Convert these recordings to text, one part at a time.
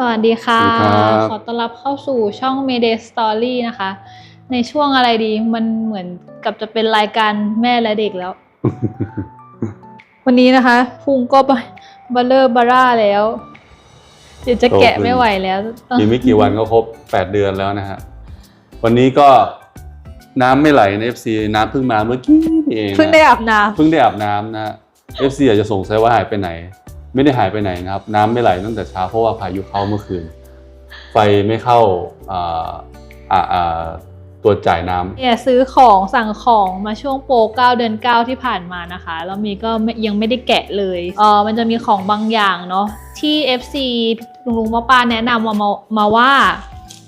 สวัสดีค่ะ สวัสดีครับ ขอต้อนรับเข้าสู่ช่อง Mayday Story นะคะ ในช่วงอะไรดีมันเหมือนกับจะเป็นรายการแม่และเด็กแล้ว วันนี้นะคะพุงก็บลเลอร์บาร่าแล้ว เดี๋ยวจะแกะโตขึ้นไม่ไหวแล้วต้องอีกไม่กี่วันก็ครบ 8 เดือนแล้วนะฮะวันนี้ก็น้ำไม่ไหลใน FC น้ำเพิ่งมาเมื่อกี้นี่เองนะเพิ่งได้อาบน้เพิ่งได้อาบน้ำนะฮะ FC อาจจะสงสัยว่าหายไปไหน ไม่ได้หายไปไหนนะครับ น้ำไม่ไหลตั้งแต่เช้าเพราะว่าพายุเข้าเมื่อคืน ไฟไม่เข้าตัวจ่ายน้ำเนี่ยซื้อของสั่งของมาช่วงโปร9เดือน 9 ที่ผ่านมานะคะ แล้วมีก็ยังไม่ได้แกะเลยเออมันจะมีของบางอย่างเนาะที่ FC ลุงลุงป้าป้าแนะนำมามามาว่า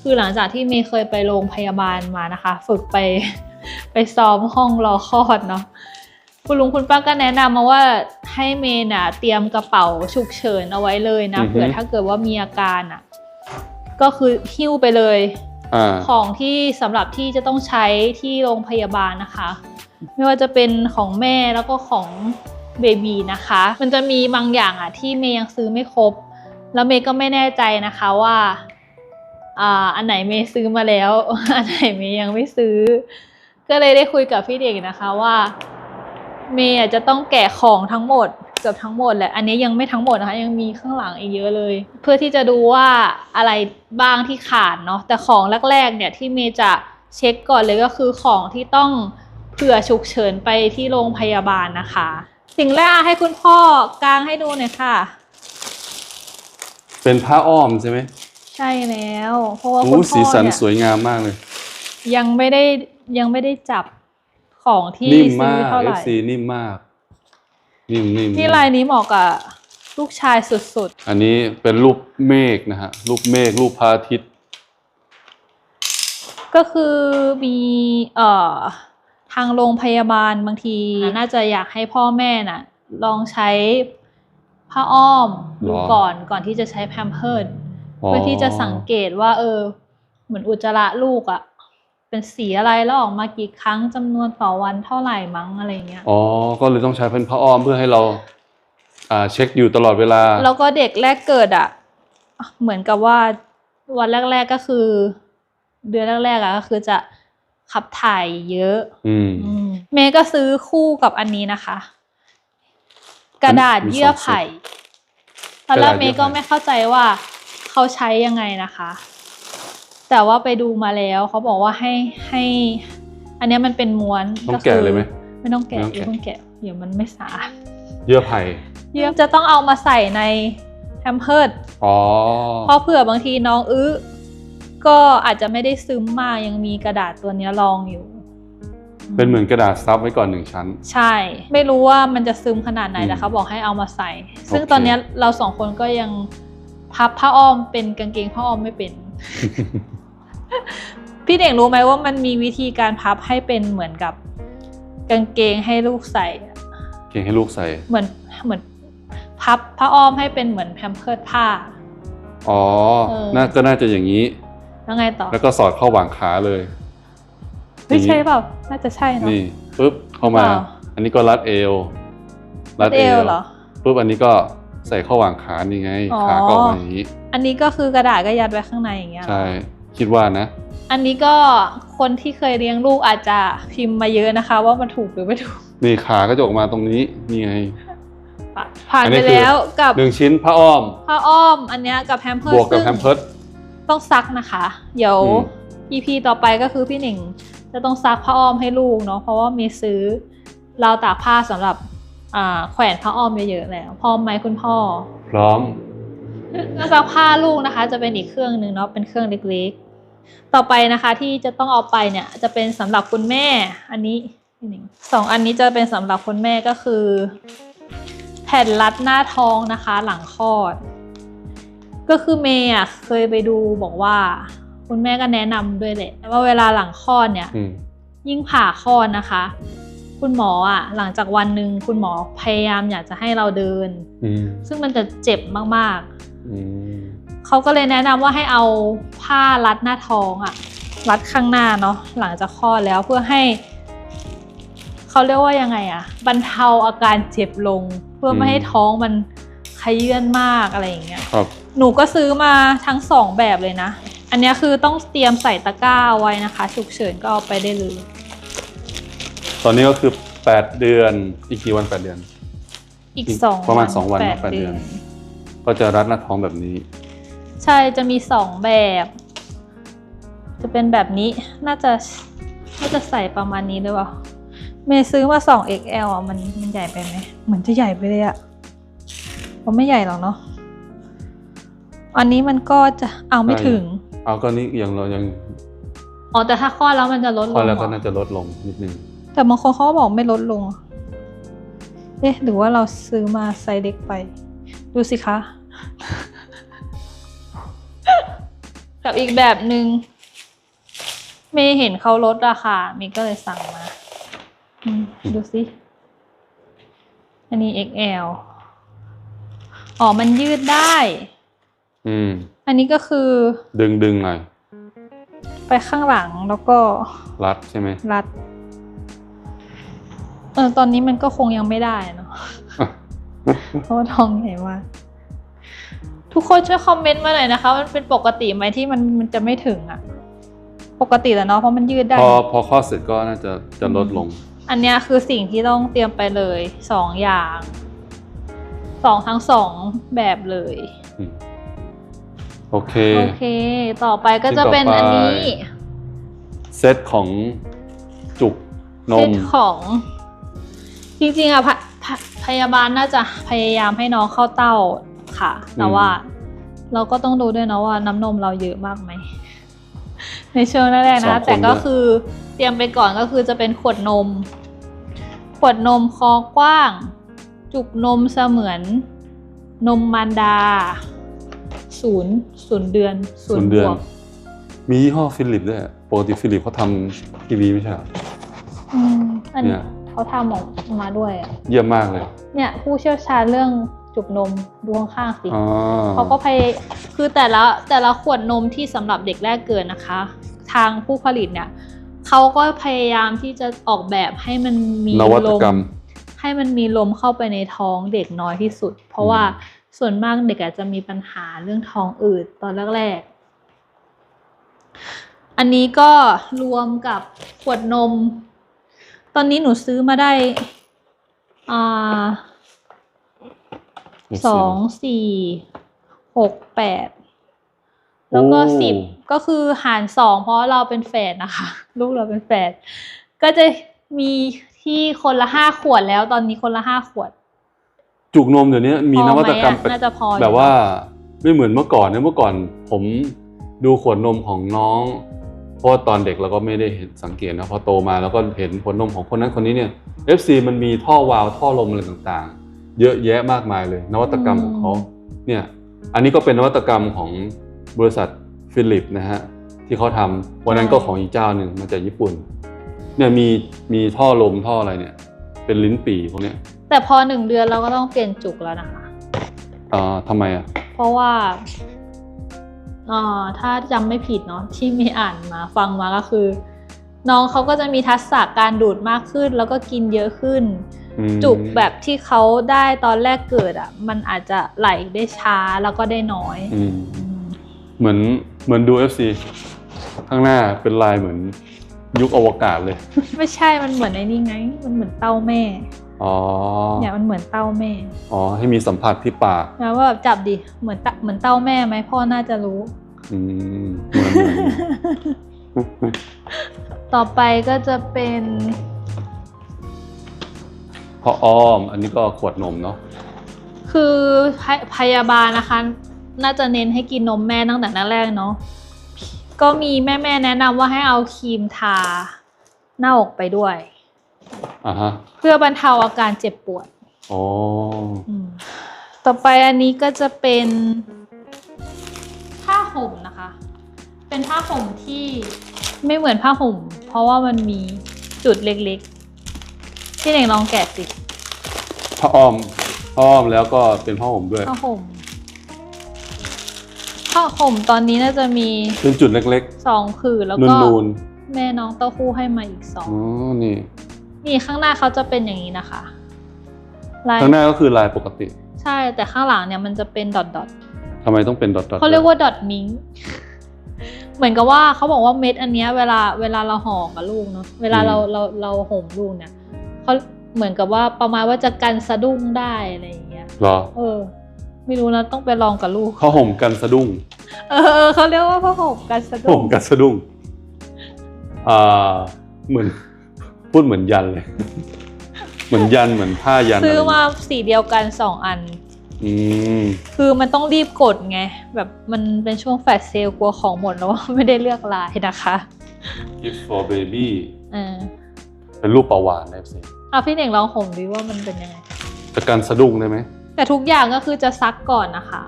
คือหลังจากที่เมย์เคยไปโรงพยาบาลมานะคะ ฝึกไปไปซ้อมห้องรอคลอดเนาะ คุณลุงคุณป้าก็แนะนำมาว่าให้เมย์น่ะเตรียมกระเป๋าฉุกเฉินเอาไว้เลยนะอือฮึ เผื่อถ้าเกิดว่ามีอาการอะ ก็คือหิ้วไปเลย อ่า ของที่สำหรับที่จะต้องใช้ที่โรงพยาบาลนะคะ ไม่ว่าจะเป็นของแม่แล้วก็ของเบบีนะคะ มันจะมีบางอย่างอะที่เมย์ยังซื้อไม่ครบ แล้วเมย์ก็ไม่แน่ใจนะคะว่าอ่าอันไหนเมย์ซื้อมาแล้ว อันไหนเมย์ยังไม่ซื้อ ก็เลยได้คุยกับพี่เด็กนะคะว่า เมย์อาจจะต้องแกะของทั้งหมดเกือบทั้งหมดแหละ อันนี้ยังไม่ทั้งหมดนะคะ ยังมีข้างหลังอีกเยอะเลย เพื่อที่จะดูว่าอะไรบ้างที่ขาดเนาะ แต่ของแรกๆเนี่ยที่เมย์จะเช็คก่อนเลยก็คือของที่ต้องเผื่อฉุกเฉินไปที่โรงพยาบาลนะคะ สิ่งแรกให้คุณพ่อกางให้ดูหน่อยค่ะ เป็นผ้าอ้อมใช่ไหมใช่แล้ว เพราะว่าคุโอ้ณพ่สีอสันเนี่ยสวยงามมากเลย ยังไม่ได้ยังไม่ได้จับ ของที่นิ่มซื้มาอก เท่าไหร่ FC นิ่มมาก นิ่มนิ่มที่ลายนี้เหมาะกับลูกชายสุดอันนี้เป็นรูปเมฆนะฮะรูปเมฆรูปพระอาทิตย์ ๆ ก็คือมีเอ่อทางโรงพยาบาลบางที น่าจะอยากให้พ่อแม่น่ะ ลองใช้ผ้าอ้อมดูหรอ ก่อนก่อนที่จะใช้แพมเพิร์ด เพื่อที่จะสังเกตว่า เออ เหมือนอุจจาระลูกอะ่ะ เป็นสีอะไรแล้วออกมากี่ครั้งจำนวนต่อวันเท่าไหร่มั้งอะไรเงี้ยอ๋อก็เลยต้องใช้เป็นผ้าอ้อมเพื่อให้เราอ่าเช็คอยู่ตลอดเวลา แล้วก็เด็กแรกเกิดอะ่ะเหมือนกับว่าวันแรก ๆก็คือ เดือนแรกๆอะ่ะก็คือจะขับถ่ายเยอะอืมอืมเมย์ก็ซื้อคู่กับอันนี้นะคะ กระดาษเยื่อไผ่ตอนแรกเมย์ก็ไม่เข้าใจว่าเขาใช้ยังไงนะคะ แต่ว่าไปดูมาแล้วเขาบอกว่าให้ให้ อันเนี้ยมันเป็นม้วนต้องแกะเลยไหม ไม่ต้องแกะไม่ต้องแกะอย่าเพิ่งแกะเดี๋ยวมันไม่สะอาดเยื่อไผ่เยื่อจะต้องเอามาใส่ในแฮมเพิร์ดอ๋อเพราะเผื่อบางทีน้องอื้อก็อาจจะไม่ได้ซึมมากยังมีกระดาษตัวเนี้ยรองอยู่ เป็นเหมือนกระดาษซับไว้ก่อนหนึ่งชั้น ใช่ ไม่รู้ว่ามันจะซึมขนาดไหนอืมแต่เขาบอกให้เอามาใส่ ซึ่งโอเค ตอนเนี้ยเราสองคนก็ยังพับผ้าอ้อมเป็นกางเกงผ้าอ้อมไม่เป็น พี่เด็กรู้ไหมว่ามันมีวิธีการพับให้เป็นเหมือนกับกางเกงให้ลูกใส่อะเก่งให้ลูกใส่ เหมือนเหมือนพับผ้าอ้อมให้เป็นเหมือนแพมเพิร์ดผ้า อ๋อ เออ น่าก็น่าจะอย่างนี้ แล้วไงต่อแล้วก็สอดเข้าหว่างขาเลย ไม่ใช่เปล่าน่าจะใช่เนาะ นี่ปุ๊บเข้ามาหรือเปล่าอันนี้ก็รัดเอว รัดเอวเหรอ ปุ๊บอันนี้ก็ใส่เข้าหว่างขานี่ไง อ๋อ ขาก็ออกมาอย่างนี้ อันนี้ก็คือกระดาษก็ยัดไว้ข้างในอย่างเงี้ยเหรอใช่ คิดว่านะ อันนี้ก็คนที่เคยเลี้ยงลูกอาจจะพิมพ์มาเยอะนะคะ ว่ามันถูกหรือไม่ถูกนี่ขาก็จะออกมาตรงนี้นี่ไงผ่านอันนี้ไปคือแล้วกับหนึ่งชิ้นผ้าอ้อมผ้าอ้อม อันเนี้ยกับแพมเพิร์บวกกับแพมเพิร์ดต้องซักนะคะ เดี๋ยวอืม EP ต่อไปก็คือพี่หนิงจะต้องซักผ้าอ้อมให้ลูกเนาะเพราะว่ามีซื้อราวตากผ้าสำหรับอ่าแขวนผ้าอ้อมเยอะๆแล้วพร้อมไหมคุณพ่อ พร้อมเครื่องซักผ้าลูกนะคะ จะเป็นอีกเครื่องหนึ่งเนาะเป็นเครื่องเล็กๆ ต่อไปนะคะที่จะต้องเอาไปเนี่ยจะเป็นสำหรับคุณแม่อันนี้พี่หนิงสองอันนี้จะเป็นสำหรับคุณแม่ก็คือ แผ่นรัดหน้าท้องนะคะหลังคลอด ก็คือเมย์อะเคยไปดูบอกว่า คุณแม่ก็แนะนำด้วยแหละว่าเวลาหลังคลอดเนี่ยอืมยิ่งผ่าคลอดนะคะ คุณหมออะหลังจากวันหนึ่งคุณหมอพยายามอยากจะให้เราเดินอืมซึ่งมันจะเจ็บมากอืมๆ เขาก็เลยแนะนำว่าให้เอาผ้ารัดหน้าท้องอะรัดข้างหน้าเนาะหลังจากคลอดแล้วเพื่อให้เขาเรียกว่ายังไงอะบรรเทาอาการเจ็บลง เพื่อไม่ให้ท้องมันขยื่นมากอะไรอย่างเงี้ยครับ หนูก็ซื้อมาทั้งสองแบบเลยนะ อันเนี้ยคือต้องเตรียมใส่ตะกร้าไว้นะคะฉุกเฉินก็เอาไปได้เลย ตอนนี้ก็คือ 8 เดือนอีกกี่วัน 8 เดือน อีกอีกสองประมาณสองวันแปเนดอะแปดเดืเดืออนนก็จะรัดหน้าท้องแบบนี้ ใช่จะมีสองแบบ จะเป็นแบบนี้น่าจะน่าจะใส่ประมาณนี้ด้วยวะเมย์ซื้อมาสอง XL อะมันมันใหญ่ไปไหมเหมือนจะใหญ่ไปเลยอะผมไม่ใหญ่หรอกเนาะอันนี้มันก็จะเอาไม่ถึง เอาก็นี่ยังเรายังอ๋อแต่ถ้าคลอดแล้วมันจะลดลพองแล้วเหรก็อน่าจะลดลงนิดนึงแต่บางคนเขาก็บอกไม่ลดลง เอ๊ะหรือว่าเราซื้อมาไซส์เล็กไป ดูสิคะ กับอีกแบบหนึ่งเมย์เห็นเขาลดราคาเมย์ก็เลยสั่งมาอืมดูสิ อันนี้ XL อ๋อ มันยืดได้ อืม อันนี้ก็คือ ดึงดึงหน่อย ไปข้างหลังแล้วก็รัดใช่ไหมรัด เออ ตอนนี้มันก็คงยังไม่ได้เนาะ เพราะว่าท้องใหญ่มาก ทุกคนช่วยคอมเมนต์มาหน่อยนะคะ มันเป็นปกติไหมที่มันมันจะไม่ถึงอะปกติแหล้วเนาะเพราะมันยืดได้ พอพอคลอดเสร็จก็น่าจะจะลดลง อันเนี้ยคือสิ่งที่ต้องเตรียมไปเลยสองอย่างสองทั้งสองแบบเลยอืมโอเค โอเค ต่อไปก็จะเป็นอันนี้ต่อไปเซตของจุกนเซมตของ จริงๆอะพะพะพยาบาลน่าจะพยายามให้น้องเข้าเต้า ค่ะ แต่ว่าเราก็ต้องดูด้วยนะว่าน้ำนมเราเยอะมากไหม ในช่วงแรกๆสอนะงคนแต่ก็ด้วยคือเตรียมไปก่อนก็คือจะเป็นขวดนม ขวดนมคอกว้าง จุกนมเสมือน นมมารดาศูนย์ศูนย์เดือนศูศูนนย์ย์บเดือนวกมียี่ห้อฟิลิปด้วยอะปกติฟิลิปเขาทำทีวีไม่ใช่เหรออืมอันเนี่นี้ยเขาทำออกมาด้วยอะเยี่ยมมากเลย เนี่ยผู้เชี่ยวชาญเรื่อง จุกนมดูข้างๆสิอ๋อเขาก็พยคือแต่ละแต่ละขวดนมที่สำหรับเด็กแรกเกิดนะคะ ทางผู้ผลิตเนี่ยเขาก็พยายามที่จะออกแบบให้มันมีนวัตลมกรรม ให้มันมีลมเข้าไปในท้องเด็กน้อยที่สุด เพราะว่าส่วนมากเด็กอาจจะมีปัญหาเรื่องท้องอืดตอนแรกๆอันนี้ก็รวมกับขวดนม ตอนนี้หนูซื้อมาได้อ่า สองสี่หกแปดแล้วก็โอ้สิบก็คือหารสองเพราะเราเป็นแฝดนะคะ ลูกเราเป็นแฝดก็จะมีที่คนละห้าขวดแล้วตอนนี้คนละห้าขวด จุกนมเดี๋ยวนี้มีพอนวัตกรรมไหมอะน่าจะพออยู่แบบว่าไม่เหมือนเมื่อก่อนเนี่ยเมื่อก่อน ผมดูขวดนมของน้อง เพราะว่าตอนเด็กเราก็ไม่ได้เห็นสังเกตนะพอโตมาแล้วก็เห็นขวดนมของคนนั้นคนนี้เนี่ย FC มันมีท่อวาล์วท่อลมอะไรต่างๆ เยอะแยะมากมายเลย นวัตกรรมของเขาเนี่ยอันนี้ก็เป็นนวัตกรรมของบริษัทฟิลิปนะฮะที่เขาทำวันนั้นก็ของอีกเจ้าหนึ่งมาจากญี่ปุ่นเนี่ยมีมีท่อลมท่ออะไรเนี่ย เป็นลิ้นปี่พวกเนี้ยแต่พอหนึ่งเดือนเราก็ต้องเปลี่ยนจุกแล้วนะคะอ่าทำไมอะเพราะว่าอ่าถ้าจำไม่ผิดเนาะที่มีอ่านมาฟังมาก็คือ น้องเขาก็จะมีทักษะการดูดมากขึ้น แล้วก็กินเยอะขึ้นอืม จุกแบบที่เขาได้ตอนแรกเกิดอะ มันอาจจะไหลได้ช้าแล้วก็ได้น้อยอืมอืมเหมือนเหมือนดู FC ข้างหน้าเป็นลายเหมือนยุคอวกาศเลย ไม่ใช่ มันเหมือนไอ้นี่ไง มันเหมือนเต้าแม่ อ๋อ เนี่ยมันเหมือนเต้าแม่ อ๋อ ให้มีสัมผัสที่ปากนะว่าแบบจับดิ เหมือนตะเหมือนเต้าแม่ไหมพ่อน่าจะรู้ อืมเหมือนเหมือนต่อไปก็จะเป็น พออ้อม อันนี้ก็ขวดนมเนาะคือพยพยาบาลนะคะ น่าจะเน้นให้กินนมแม่ตั้งแต่แรกๆเนาะก็มีแม่ๆแนะนำว่าให้เอาครีมทาหน้าอกไปด้วย อ่าฮะเพื่อบรรเทาอาการเจ็บปวดอ๋ออืมต่อไปอันนี้ก็จะเป็นผ้าห่มนะคะ เป็นผ้าห่มที่ไม่เหมือนผ้าห่ม เพราะว่ามันมีจุดเล็กๆ ที่เด็กลองแกะสิผ้าอ้อมผ้าอ้อมแล้วก็เป็นผ้าห่มด้วยผ้าห่มผ้าห่มตอนนี้น่าจะมีเป็นจุดเล็กสองผืนแล้วๆ ก็นูนแม่น้องเต้าหู้ให้มาอีกสอๆงอ๋อนี่ นี่ข้างหน้าเขาจะเป็นอย่างนี้นะคะลายข้างหน้าก็คือลายปกติใช่แต่ข้างหลังเนี่ยมันจะเป็นดอทดอททำไมต้องเป็นดอทดอทเขาเรียกว่าดอทมิงเหมือนกับว่าเขาบอกว่าเม็ดอันเนี้ยเวลาเวลาเราห่อกับลูกเนาะเวลาเราเราเราห่มลูกเนี่ย เขาเหมือนกับว่าประมาณว่าจะกันสะดุ้งได้อะไรอย่างเงี้ยเหรอ เออ ไม่รู้นะต้องไปลองกับลูกเขาห่มกันสะดุ้ง เออเขาเรียกว่าผ้าห่มกันสะดุ้ห่งมกันสะดุ้งอ่าเหมือนพูดเหมือนยันเลย เหมือนยันเหมือนผ้ายันซื้อมาะไรสีเดียวกันสองอันอืมคือมันต้องรีบกดไง แบบมันเป็นช่วงแฟลชเซลกลัวของหมดแล้วไม่ได้เลือกลายนะคะ gift for baby เออ เป็นรูปประวานนะสิอะพี่เน่งลองห่มดิว่ามันเป็นยังไง จะกันสะดุ้งได้ไหมแต่ทุกอย่างก็คือจะซักก่อนนะคะ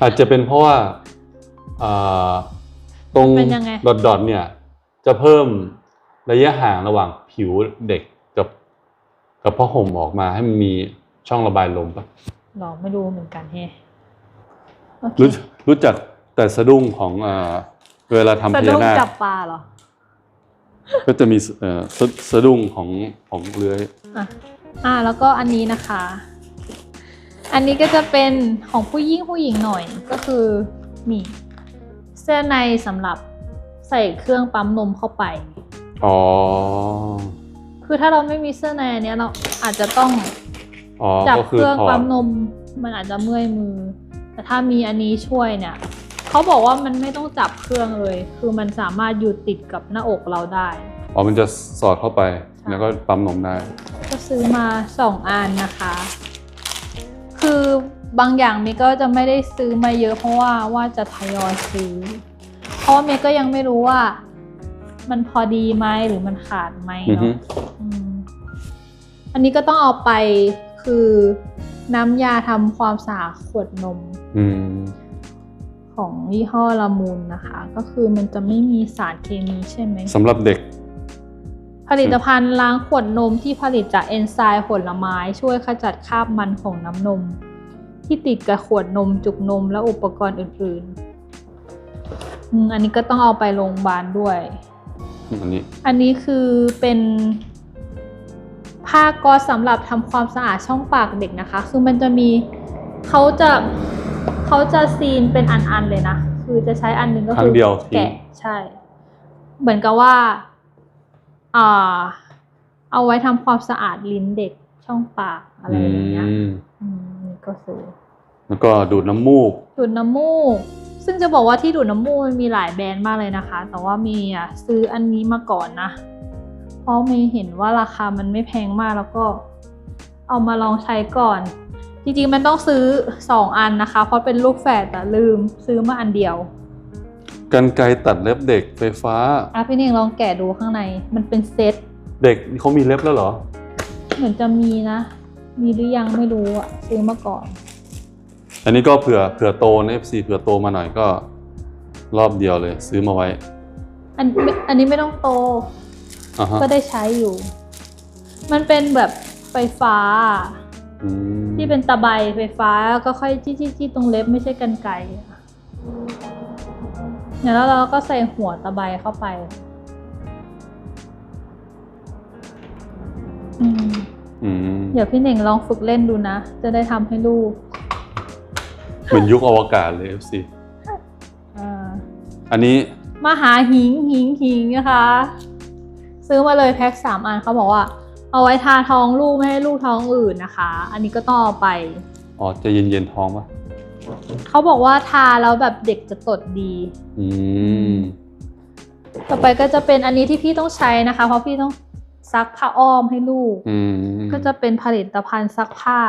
อาจจะเป็นเพราะว่าอ่าตรงเป็นยังไง ดอทดอทเนี่ย จะเพิ่มระยะห่างระหว่างผิวเด็กกับ กับผ้าห่มออกมาให้มันมีช่องระบายลมปะหรอไม่รู้เหมือนกันเฮ้โอเครู้รู้จักแต่สะดุ้งของอ่า เวลาทำสะพดุ้ญางนาคจับปลาเหรอก็จะมีเอ่อสะสะดุ้งของของเลื้อยอะอะแล้วก็อันนี้นะคะ อันนี้ก็จะเป็นของผู้หญิงผู้หญิงหน่อยก็คือนี่เสื้อในสำหรับใส่เครื่องปั๊มนมเข้าไป อ๋อคือถ้าเราไม่มีเสื้อในอันเนี้ยเราอาจจะต้องอ๋อจับก็เคคือรื่องถอปั๊ดมนม มันอาจจะเมื่อยมือ แต่ถ้ามีอันนี้ช่วยเนี่ย เขาบอกว่ามันไม่ต้องจับเครื่องเลย คือมันสามารถอยู่ติดกับหน้าอกเราได้ อ๋อมันจะสอดเข้าไปใช่แล้วก็ปั๊มนมได้ ก็ซื้อมาสองอันนะคะ คือบางอย่างเมย์ก็จะไม่ได้ซื้อมาเยอะเพราะว่าว่าจะทยอยซื้อ เพราะว่าเมย์ก็ยังไม่รู้ว่า มันพอดีไหมหรือมันขาดไหมอือฮึเนาะอืมอันนี้ก็ต้องเอาไปคือน้ำยาทำความสะอาดขวดนม อืม ของยี่ห้อละมุนนะคะ ก็คือมันจะไม่มีสารเคมีใช่ไหมสำหรับเด็ก ผลิตภัณฑ์ล้างขวดนมที่ผลิตจากเอนไซม์ผลไม้ช่วยขจัดคราบมันของน้ำนม ที่ติดกับขวดนมจุกนมและอุปกรณ์อื่นๆอืมอันนี้ก็ต้องเอาไปโรงพยาบาลด้วยอันนี้อันนี้คือเป็นผ้าก๊อซสำหรับทำความสะอาดช่องปากเด็กนะคะ คือมันจะมีเขาจะ เขาจะซีนเป็นอันๆเลยนะ คือจะใช้อันหนึ่งก็ครั้คืงเดียวทิ้ง แกะใช่ เหมือนกับว่าอ่าเอาไว้ทำความสะอาดลิ้นเด็กช่องปากอะไรอย่างเงี้ยอืมอืมนี่ก็ซื้อแล้วก็ดูดน้ำมูก ดูดน้ำมูก ซึ่งจะบอกว่าที่ดูดน้ำมูกมันมีหลายแบรนด์มากเลยนะคะ แต่ว่ามีอะซื้ออันนี้มาก่อนนะ เพราะมีเห็นว่าราคามันไม่แพงมากแล้วก็เอามาลองใช้ก่อน จริงๆ มันต้องซื้อสองอันนะคะ เพราะเป็นลูกแฝดแต่ลืมซื้อมาอันเดียวกันไกรตัดเล็บเด็กไฟฟ้า อะพี่เน่งลองแกะดูข้างใน มันเป็นเซต เด็กเขามีเล็บแล้วเหรอ เหมือนจะมีนะ มีหรือยังไม่รู้อะซื้อมาก่อน อันนี้ก็เผื่อเผื่อโตนะ FC เผื่อโตมาหน่อยก็ รอบเดียวเลย ซื้อมาไว้ อันอันนี้ไม่ต้องโตอ่าฮะก็ได้ใช้อยู่ มันเป็นแบบไฟฟ้าอืม ที่เป็นตะไบไฟฟ้าแล้วก็ค่อยจี้จี้จี้ตรงเล็บไม่ใช่กันไกรอะเนี่ยแล้วเราก็ใส่หัวตะไบเข้าไปอืมอืมเดี๋ยวพี่เน่งลองฝึกเล่นดูนะ จะได้ทำให้ลูก เหมือนยุคอวกาศเลย FC อ่าอันนี้มาหาหิงหิงหิงนะคะ ซื้อมาเลยแพ็คสามอันเขาบอกว่า เอาไว้ทาท้องลูกไม่ให้ลูกท้องอืดนะคะ อันนี้ก็ต้องเอาไป อ๋อจะเย็นๆท้องปะเขาบอกว่าทาแล้วแบบเด็กจะตดดี อืม ต่อไปก็จะเป็นอันนี้ที่พี่ต้องใช้นะคะ เพราะพี่ต้องซักผ้าอ้อมให้ลูก อืมก็จะเป็นผลิตภัณฑ์ซักผ้า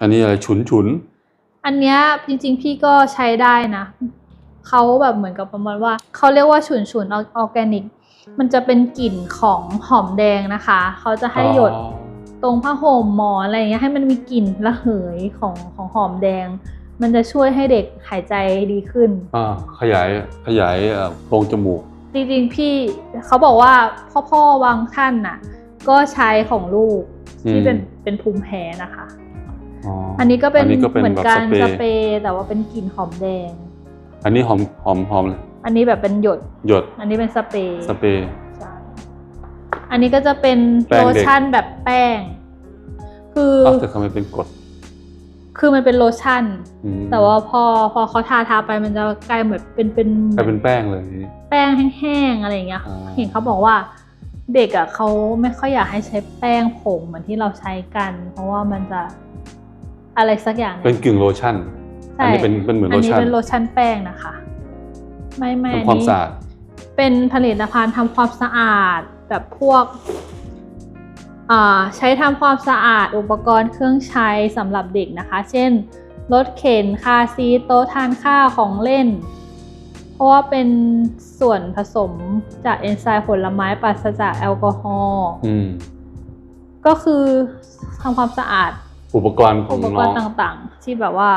อันนี้อะไรฉุนฉุนอันเนี้ยจริงๆพี่ก็ใช้ได้นะ เขาแบบเหมือนกับประมาณว่า เขาเรียกว่าฉุนฉุนออร์แกนิก มันจะเป็นกลิ่นของหอมแดงนะคะ เขาจะให้หยดอ๋อตรงผ้าห่มหมอนอะไรอย่างเงี้ยให้มันมีกลิ่นระเหยของของหอมแดง มันจะช่วยให้เด็กหายใจดีขึ้นอ่าขยายขยายเอ่อโพรงจมูก จริงๆพี่เขาบอกว่าพ่อพ่อบางท่านน่ะ ก็ใช้ของลูกที่เป็นอืมเป็นภูมิแพ้นะคะอ๋ออัอันนี้ก็เป็นอันนี้ก็เป็นเหมือนแบบกันสเปรสย์เปรย์แต่ว่าเป็นกลิ่นหอมแดง อันนี้หอมหอมหอมเลย อันนี้แบบเป็นหยด หยด อันนี้เป็นสเปรย์สเปรย์ ใช่อันนี้ก็จะเป็นแป้โลงเด็ก ชั่นแบบแป้ง คืออ้าวแต่ทำไมเป็นกรดคือมันเป็นโลชั่น อืมแต่ว่าพอพอเขาทาทาไปมันจะกลายเหมือนเป็นเป็นกลายเป็นแป้งเลยแป้งแห้งๆอะไรอย่างเงี้ยอ๋อเห็นเขาบอกว่าเด็กอะเขาไม่ค่อยอยากให้ใช้แป้งผงเหมือนที่เราใช้กัน เพราะว่ามันจะอะไรสักอย่างเป็นกึ่งโลชั่นใช่อันนี้เป็นเป็นเหมือนอัโลนนี้ชั่น เป็นโลชั่นแป้งนะคะ ไม่ไม่อันทำความนี้สะอาด เป็นผลิตภัณฑ์ทำความสะอาดแบบพวกอ่าใช้ทำความสะอาดอุปกรณ์เครื่องใช้สำหรับเด็กนะคะ เช่น รถเข็นคาร์ซีทโต๊ะทานข้าวของเล่น เพราะว่าเป็นส่วนผสมจากเอนไซม์ผลไม้ปราศจากแอลกอฮอล์อืมก็คือทำความสะอาดอุปกรณ์ของอุปกน้รองณ์ต่างๆ ที่แบบว่า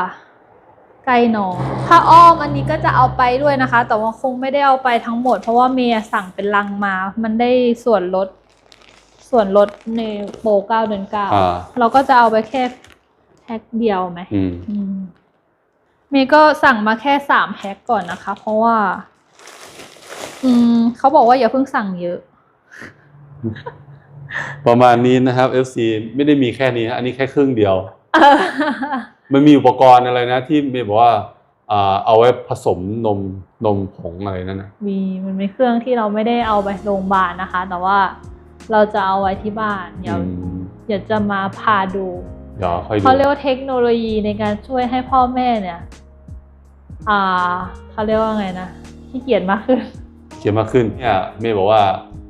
ใกล้น้องผ้าอ้อมอันนี้ก็จะเอาไปด้วยนะคะ แต่ว่าคงไม่ได้เอาไปทั้งหมด เพราะว่าเมย์สั่งเป็นลังมา มันได้ส่วนลด ส่วนลดในโปรเก้าเดือนเก้าอ่า เราก็จะเอาไปแค่แพ็คเดียวไหมอืม อืมเมย์ก็สั่งมาแค่สามแพ็คก่อนนะคะ เพราะว่า อืมเขาบอกว่าอย่าเพิ่งสั่งเยอะ ประมาณนี้นะครับ FC ไม่ได้มีแค่นี้ฮะอันนี้แค่ครึ่งเดียว มันมีอุปกรณ์อะไรนะ ที่เมย์บอกว่าอ่าเอาไว้ผสมนมนมผงอะไรนั่นนะมีมันมีเครื่องที่เราไม่ได้เอาไปโรงพยาบาลนะคะ แต่ว่าเราจะเอาไว้ที่บ้านเดี๋ยวอืมเดี๋ยวจะมาพาดู เดี๋ยวค่อยดูเขาเรียกว่าเทคโนโลยีในการช่วยให้พ่อแม่เนี่ย อ่าเขาเรียกว่าไงนะขี้เกียจมากขึ้น เขียนมากขึ้นเนี่ยเมย์บอกว่า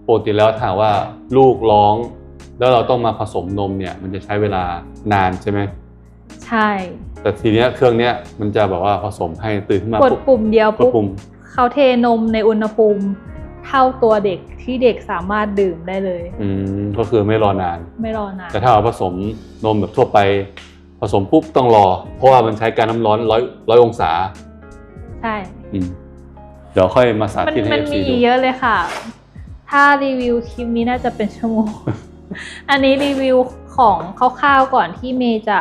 ปกติแล้วถ้าหากว่าลูกร้อง แล้วเราต้องมาผสมนมเนี่ย มันจะใช้เวลานานใช่ไหม ใช่ แต่ทีเนี้ยเครื่องเนี้ยมันจะแบบว่าผสมให้ตื่นขึ้นมากดปุ่มเดียวกดปุ๊บปุ่มเขาเทนมในอุณหภูมิ เท่าตัวเด็กที่เด็กสามารถดื่มได้เลย อืมก็คือไม่รอนาน ไม่รอนานแต่ถ้าเราผสมนมแบบทั่วไป ผสมปุ๊บต้องรอ เพราะว่ามันใช้การน้ำร้อนร้อยร้อยองศา ใช่อืมเดี๋ยวค่อยมาสามันธิตให้มัน FC มีดูเยอะเลยค่ะ ถ้ารีวิวคลิปนี้น่าจะเป็นชั่วโมง อันนี้รีวิวของคร่าวๆก่อนที่เมย์จะ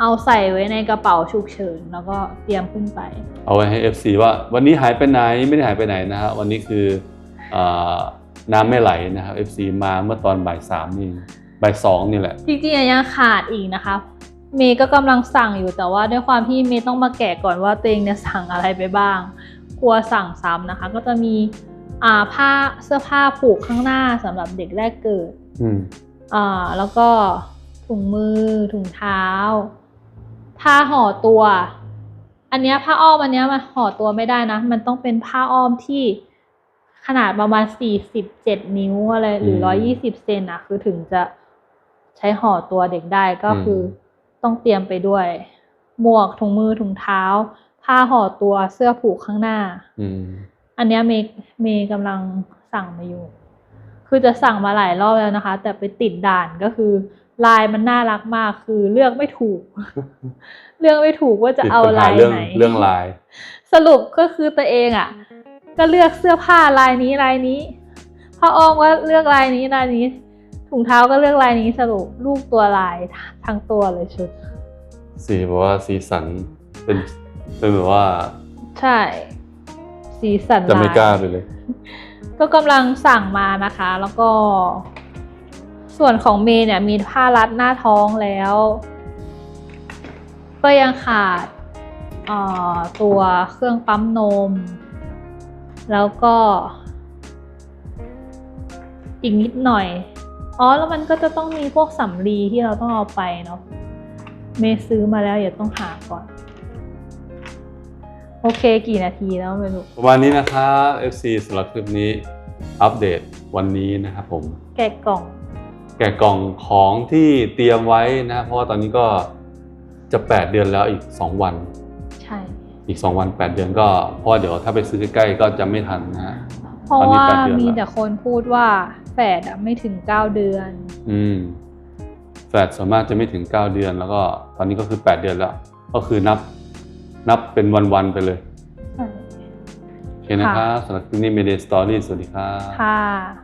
เอาใส่ไว้ในกระเป๋าฉุกเฉินแล้วก็เตรียมขึ้นไป เอาไว้ให้ FC ว่าวันนี้หายไปไหนไม่ได้หายไปไหนนะฮะวันนี้คืออาน้ำไม่ไหลนะครับ FC มาเมื่อตอนบ่ายสามนี่บ่ายสองนี่แหละ จริงๆยังขาดอีกนะคะ เมย์ก็กำลังสั่งอยู่แต่ว่าด้วยความที่เมย์ต้องมาแกะก่อนว่าตัวเองเนี่ยสั่งอะไรไปบ้างกลัวสั่งซ้ำนะคะ ก็จะมีอ่าผ้าเสื้อผ้าผูกข้างหน้าสำหรับเด็กแรกเกิดอืม อ่าแล้วก็ถุงมือถุงเท้า ผ้าห่อตัว อันเนี้ยผ้าอ้อมอันเนี้ยมันห่อตัวไม่ได้นะ มันต้องเป็นผ้าอ้อมที่ขนาดประมาณสี่สิบเจ็ดนิ้วอะไรหรือร้อยี่สิบเซนอะคือถึงจะใช้ห่อตัวเด็กได้ก็คืออต้องเตรียมไปด้วย หมวกถุงมือถุงเท้า ผ้าห่อตัวเสื้อผูกข้างหน้าอืมอันเนี้ยเมย์เมย์กำลังสั่งมาอยู่ คือจะสั่งมาหลายรอบแล้วนะคะ แต่ไปติดด่านก็คือ ลายมันน่ารักมากคือเลือกไม่ถูก เลือกไม่ถูกว่าจะติดเอาปัญหาลายเรื่องไหนเรื่องลาย สรุปก็คือตัวเองอะ ก็เลือกเสื้อผ้าลายนี้ลายนี้ผ้าอ้อมก็เลือกลายนี้ลายนี้ ถุงเท้าก็เลือกลายนี้สรุปลูกตัวลายทั้งตัวเลยชุด สีแบบว่าสีสันเป็นเป็นแบบว่า ใช่ สีสันจะไม่ลายกล้าไปเลย ก็กำลังสั่งมานะคะ แล้วก็ ส่วนของเมย์เนี่ยมีผ้ารัดหน้าท้องแล้ว ก็ยังขาดเอ่อตัวเครื่องปั๊มนม แล้วก็อีกนิดหน่อย อ๋อ แล้วมันก็จะต้องมีพวกสำลีที่เราต้องเอาไปเนาะ เมย์ซื้อมาแล้วอย่าต้องหาก่อน โอเคกี่นาทีแล้วไม่รู้ประมาณนี้นะครับ FC สำหรับคลิปนี้อัปเดตวันนี้นะครับผม แกะกล่อง แกะกล่องของที่เตรียมไว้นะเพราะว่าตอนนี้ก็จะ 8 เดือนแล้วอีก 2 วัน ใช่ อีก 2 วัน 8 เดือนก็เพราะว่าเดี๋ยวถ้าไปซื้อใกล้ๆก็จะไม่ทันนะฮะ เพราะตอนนี้ว่าแปดเดือนมีแล้วแต่คนพูดว่าแฝดอะไม่ถึง9เดือน อืมแฟลตส่วนมากจะไม่ถึง 9 เดือนแล้วก็ตอนนี้ก็คือ 8 เดือนแล้ว ก็คือนับนับเป็นวันๆไปเลยใช่โอเคนะครับสำหรับคลิปนี้เมเดสตอรี่สวัสดีครับ ค่ะ